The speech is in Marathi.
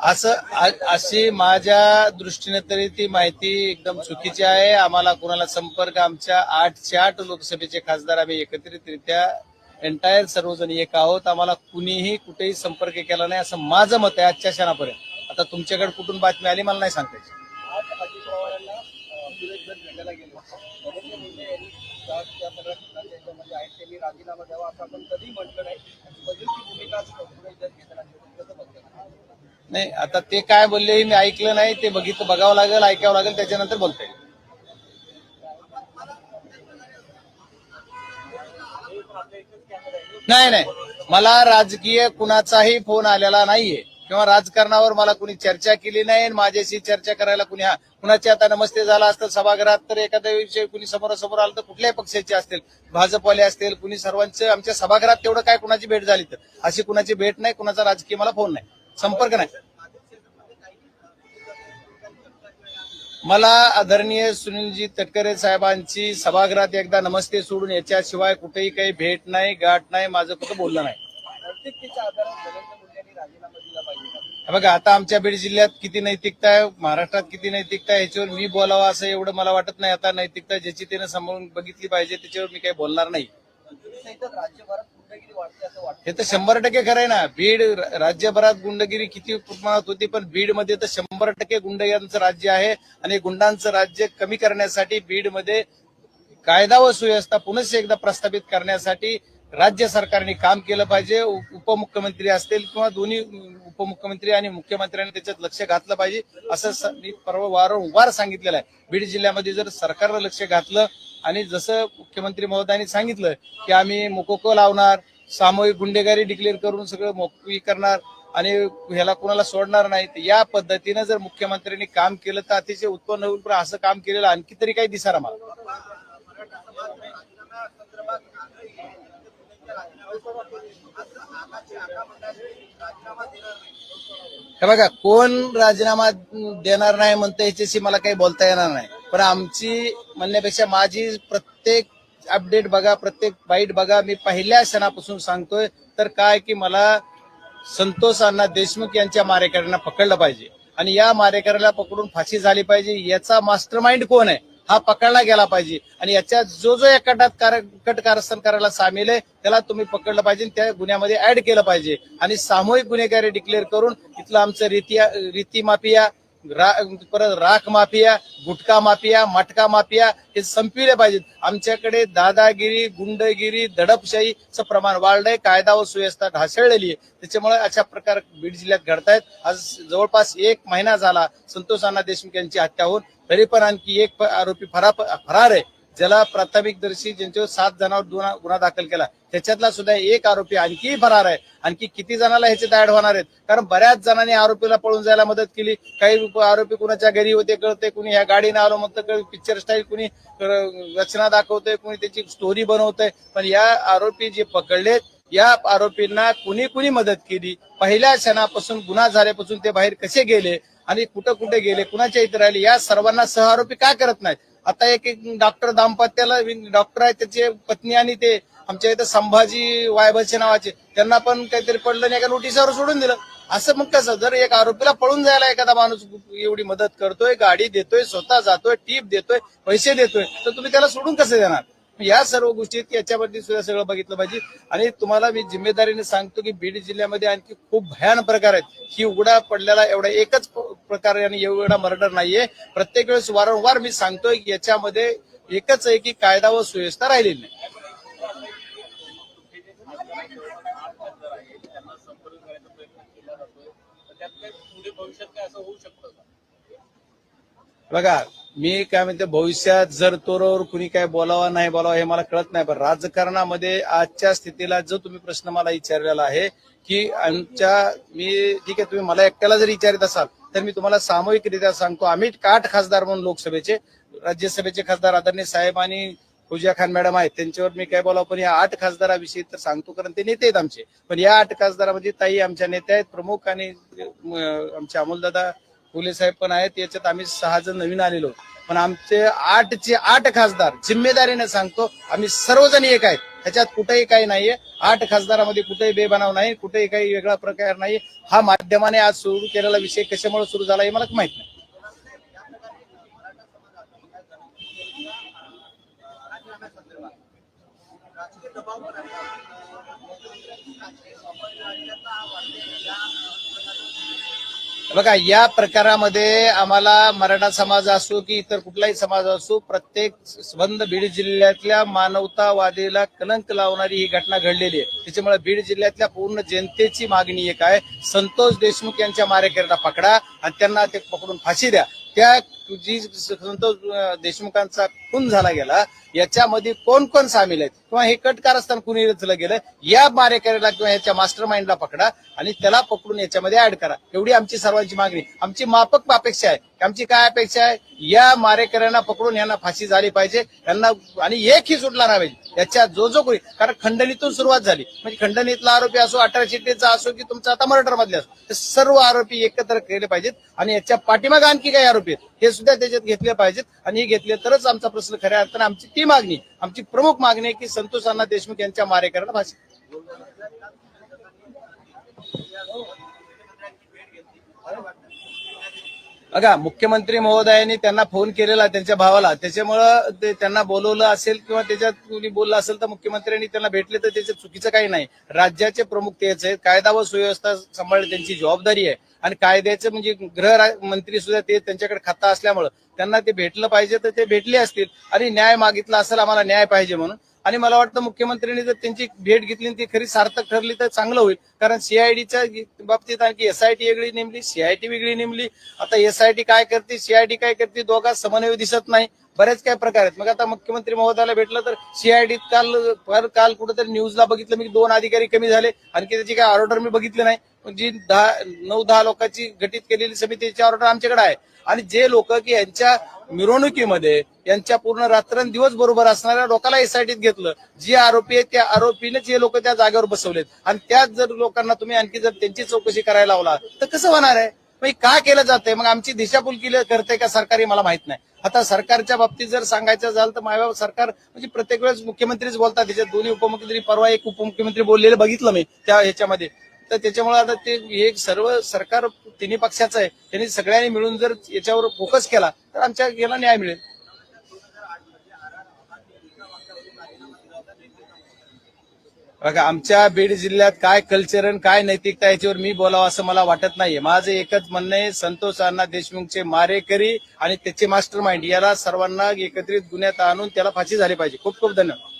असं अशी माझ्या दृष्टीने तरी ती माहिती एकदम चुकीची आहे. आम्हाला कोणाला संपर्क आमच्या आठशे आठ लोकसभेचे खासदार आम्ही एकत्रितरित्या एंटायर सर्वजण एक आहोत. आम्हाला कुणीही कुठेही संपर्क केला नाही असं माझं मत आहे आजच्या क्षणापर्यंत. आता तुमच्याकडे कुठून बातमी आली मला नाही सांगता राजीनामा द्यावा असं आपण कधी म्हटलं नाही नाही आता ते काय बोलले मी ऐकलं नाही ते बघितलं बघावं लागेल ऐकावं लागेल त्याच्यानंतर बोलता येईल. नाही नाही मला राजकीय कुणाचाही फोन आलेला नाहीये. किंवा राजकारणावर मला कुणी चर्चा केली नाही माझ्याशी चर्चा करायला कुणी हा कुणाची आता नमस्ते झाला असतं सभागृहात तर एखाद्या विषय कुणी समोरासमोर आलं तर कुठल्याही पक्षाचे असतील भाजपवाले असतील कुणी सर्वांचं आमच्या सभागृहात तेवढं काय कुणाची भेट झाली तर? अशी कुणाची भेट नाही कुणाचा राजकीय मला फोन नाही. संपर्क नाही. मला आदरणीय सुनीलजी तटकरे साहेबांची सभागृहात एकदा नमस्ते सोडून याच्याशिवाय कुठेही काही भेट नाही गाठ नाही माझं कुठं बोलणं नाही. नैतिकतेच्या आधारावर नरेंद्र मोदी यांनी राजीनामा दिला पाहिजे का? हे बघा आता आमच्या बीड जिल्ह्यात किती नैतिकता आहे महाराष्ट्रात किती नैतिकता आहे याच्यावर मी बोलावं असं एवढं मला वाटत नाही. आता नैतिकता ज्याची त्यानं सांभाळून बघितली पाहिजे त्याच्यावर मी काही बोलणार नाही. हे तर शंभर टक्के खरं आहे ना. बीड राज्यभरात गुंडगिरी किती प्रमाणात होती पण बीडमध्ये तर शंभर टक्के गुंडगिरीचं राज्य आहे आणि गुंडांचं राज्य कमी करण्यासाठी बीडमध्ये कायदा व सुव्यवस्था पुनश्च एकदा प्रस्थापित करण्यासाठी राज्य सरकारने काम केलं पाहिजे उपमुख्यमंत्री असतील किंवा दोन्ही उपमुख्यमंत्री आणि मुख्यमंत्र्यांनी त्याच्यात लक्ष घातलं पाहिजे असं मी परवा वारंवार सांगितलेलं आहे. बीड जिल्ह्यामध्ये जर सरकारनं लक्ष घातलं आणि जसं मुख्यमंत्री महोदयांनी सांगितलं की आम्ही मोकोको लावणार सामूहिक गुंडेगारी डिक्लेअर करून सगळं मोकळी करणार आणि ह्याला कोणाला सोडणार नाही या पद्धतीनं जर मुख्यमंत्र्यांनी काम केलं तर अतिशय उत्पन्न होईल. पण असं काम केलेलं आणखी तरी काही दिसार मला हे बघा कोण राजीनामा देणार नाही म्हणतं याच्याशी मला काही बोलता येणार नाही. पण आमची म्हणण्यापेक्षा माझी प्रत्येक अपडेट बघा प्रत्येक बाईट बघा मी पहिल्या क्षणापासून सांगतोय तर काय की मला संतोष अण्णा देशमुख यांच्या मारेकऱ्यांना पकडलं पाहिजे. आणि या मारेकऱ्याला पकडून फाशी झाली पाहिजे याचा मास्टर माइंड कोण आहे? हा पकडला गेला पाहिजे. आणि याच्या जो जो या कटात कार- कट कारस्थान करायला सामील आहे त्याला तुम्ही पकडलं पाहिजे त्या गुन्ह्यामध्ये ऍड केलं पाहिजे. आणि सामूहिक गुन्हेगारी डिक्लेअर करून इथलं आमचं रीती रीती माफिया रा- परत राख mafia gutkha mafia matka mafia हे संपविले पाहिजेत. आमच्याकडे दादागिरी गुंडगिरी दडपशाहीचं प्रमाण वाढलंय. कायदा व सुव्यवस्था ढासळलेली आहे. त्याच्यामुळे अशा प्रकार बीड जिल्ह्यात घडतायत. आज जवळपास एक महिना झाला संतोष अण्णा देशमुख यांची हत्या होऊन तरी पण आणखी एक आरोपी फरा फरार आहे. ज्याला प्राथमिक दर्शी ज्यांच्यावर सात जणांवर गुन्हा गुन्हा दाखल केला. त्याच्यातला सुद्धा एक आरोपी आणखी फरार आहे. आणखी किती जणांना ह्याचे दाड होणार आहेत? कारण बऱ्याच जणांनी आरोपीला पळून जायला मदत केली. काही आरोपी कुणाच्या घरी होते कळते. कुणी ह्या गाडीने आलो मग पिक्चर स्टाईल कुणी रचना दाखवतोय. कुणी त्याची स्टोरी बनवतोय. पण या आरोपी जे पकडलेत या आरोपींना कुणी कुणी मदत केली? पहिल्या क्षणापासून गुन्हा झाल्यापासून ते बाहेर कसे गेले? आणि कुठं कुठे गेले कुणाच्या इथे राहिले या सर्वांना सह आरोपी का करत नाहीत? आता एक एक डॉक्टर दाम्पत्याला डॉक्टर आहे त्याचे पत्नी आणि ते आमच्या इथं संभाजी वायभाचे नावाचे त्यांना पण काहीतरी पडलं नाही एका नोटिसावर सोडून दिलं. असं मग कसं जर एक आरोपीला पळून जायला एखादा माणूस एवढी मदत करतोय गाडी देतोय स्वतः जातोय टीप देतोय पैसे देतोय तर तुम्ही त्याला सोडून कसं देणार? या सर्व गोष्टी की याच्यावरती सुद्धा सगळं बघितलं पाहिजे. आणि तुम्हाला मी जिम्मेदारीने सांगतो की बीड जिल्ह्यामध्ये आणखी खूप भयान प्रकार आहेत. ही उघडा पडलेला एवढा एकच प्रकार आणि एवढा मर्डर नाहीये. प्रत्येक वेळेस वारंवार मी सांगतोय की याच्यामध्ये एकच आहे की कायदा व सुव्यवस्था राहिलेली नाही. बघा मी काय म्हणते भविष्यात जर तोरावर कुणी काय बोलावं नाही बोलावं हे मला कळत नाही पण राजकारणामध्ये आजच्या स्थितीला जो तुम्ही प्रश्न मला विचारलेला आहे की आमच्या मी ठीक आहे तुम्ही मला एकट्याला जर विचारित असाल तर मी तुम्हाला सामूहिकरित्या सांगतो आम्ही आठ खासदार म्हणून लोकसभेचे राज्यसभेचे खासदार आदरणीय साहेब आणि खुजिया खान मॅडम आहेत. त्यांच्यावर मी काय बोलावं पण या आठ खासदाराविषयी तर सांगतो कारण ते नेते आहेत आमचे. पण या आठ खासदारामध्ये ताई आमच्या नेत्या आहेत प्रमुख आणि आमचे अमोलदादा फुले साहेब पण आहेत. याच्यात आम्ही सहा जण नवीन आलेलो. पण आमचे आठचे आठ खासदार जिम्मेदारीने सांगतो आम्ही सर्वजण एक आहेत. त्याच्यात कुठेही काही नाहीये. आठ खासदारामध्ये कुठेही बेबनाव नाही कुठेही काही वेगळा प्रकार नाही. हा माध्यमाने आज सुरू केलेला विषय कशामुळे सुरू झाला हे मला माहीत नाही. राजकीय दबाव पण आहे. बघा या प्रकारामध्ये आम्हाला मराठा समाज असो की इतर कुठलाही समाज असो प्रत्येक संबंध बीड जिल्ह्यातल्या मानवतावादीला कलंक लावणारी ही घटना घडलेली आहे. त्याच्यामुळे बीड जिल्ह्यातल्या पूर्ण जनतेची मागणी एक आहे संतोष देशमुख यांच्या मारेकऱ्यांना पकडा आणि त्यांना ते पकडून फाशी द्या. त्या जी संतोष देशमुखांचा खून झाला गेला याच्यामध्ये कोण कोण सामील आहेत? किंवा हे कट कारस्थान कुणी रचलं गेलं या मारेकऱ्याला किंवा याच्या मास्टर माइंडला पकडा आणि त्याला पकडून याच्यामध्ये ऍड करा. एवढी आमची सर्वांची मागणी. आमची मापक अपेक्षा आहे. आमची काय अपेक्षा आहे? या मारेकऱ्यांना पकडून यांना फाशी झाली पाहिजे. यांना आणि एकही सुटला नाही पाहिजे. याच्या जो जो कोणी कारण खंडणीतून सुरुवात झाली. म्हणजे खंडणीतला आरोपी असो अठरा चिट्टीचा असो की तुमचा आता मर्डर मधले असो. ते सर्व आरोपी एकत्र केले पाहिजेत. आणि याच्या पाठीमागे आणखी काही आरोपी आहेत. हे सुद्धा त्याच्यात घेतले पाहिजेत. आणि हे घेतले तरच आमचा प्रश्न खऱ्या अर्थानं आमची ती मागणी आमची प्रमुख मागणी आहे की संतोष अण्णा देशमुख यांच्या मारेकऱ्यांना फाशी. बघा मुख्यमंत्री महोदयांनी त्यांना फोन केलेला त्यांच्या भावाला. त्याच्यामुळं ते त्यांना बोलवलं असेल किंवा त्याच्यात कुणी बोललं असेल तर मुख्यमंत्र्यांनी त्यांना भेटले तर त्याच्यात चुकीचं काही नाही. राज्याचे प्रमुख तेच आहेत कायदा व सुव्यवस्था सांभाळणे त्यांची जबाबदारी आहे. आणि कायद्याचे म्हणजे गृह मंत्री सुद्धा ते त्यांच्याकडे खाता असल्यामुळं त्यांना ते भेटलं पाहिजे तर ते भेटले असतील. आणि न्याय मागितला असेल आम्हाला न्याय पाहिजे म्हणून. आणि मला वाटतं मुख्यमंत्र्यांनी जर त्यांची भेट घेतली आणि ती खरी सार्थक ठरली तर चांगलं होईल. कारण सीआयडीच्या बाबतीत आणखी एसआयटी वेगळी नेमली सीआयटी वेगळी नेमली. आता एसआयटी काय करते सीआयडी काय करते दोघा समन्वय दिसत नाही. बरेच काय प्रकार आहेत. मग आता मुख्यमंत्री महोदयाला भेटलं तर सीआयडीत काल फार काल कुठेतरी न्यूजला बघितलं. मी दोन अधिकारी कमी झाले. आणखी त्याची काय ऑर्डर मी बघितली नाही. पण जी दहा नऊ दहा लोकांची गठीत केलेली समितीची ऑर्डर आमच्याकडे आहे. आणि जे लोक की यांच्या मिरवणुकीमध्ये यांच्या पूर्ण रात्रंदिवस बरोबर असणाऱ्या लोकांना एसआयटीत घेतलं. जे आरोपी आहेत त्या आरोपीने जे लोक त्या जागेवर बसवलेत. आणि त्याच जर लोकांना तुम्ही आणखी जर त्यांची चौकशी करायला लावला तर कसं होणार आहे? मग का केलं जातंय? मग आमची दिशाभूल केली करते का सरकारी मला माहीत नाही. आता सरकारच्या बाबतीत जर सांगायचं झालं तर माझ्या सरकार म्हणजे प्रत्येक वेळेस मुख्यमंत्रीच बोलतात. त्याच्यात दोन्ही उपमुख्यमंत्री परवा एक उपमुख्यमंत्री बोललेले बघितलं मी त्या ह्याच्यामध्ये. तर त्याच्यामुळे आता ते हे सर्व सरकार तिन्ही पक्षाचं आहे त्यांनी सगळ्यांनी मिळून जर याच्यावर फोकस केला तर आमच्या याला न्याय मिळेल. बघा आमच्या बीड जिल्ह्यात काय कल्चर आणि काय नैतिकता याच्यावर मी बोलावं असं मला वाटत नाहीये. माझं एकच म्हणणं आहे संतोष अण्णा देशमुखचे मारेकरी आणि त्याचे मास्टर माइंड याला सर्वांना एकत्रित गुन्ह्यात आणून त्याला फाशी झाली पाहिजे. खूप खूप धन्यवाद.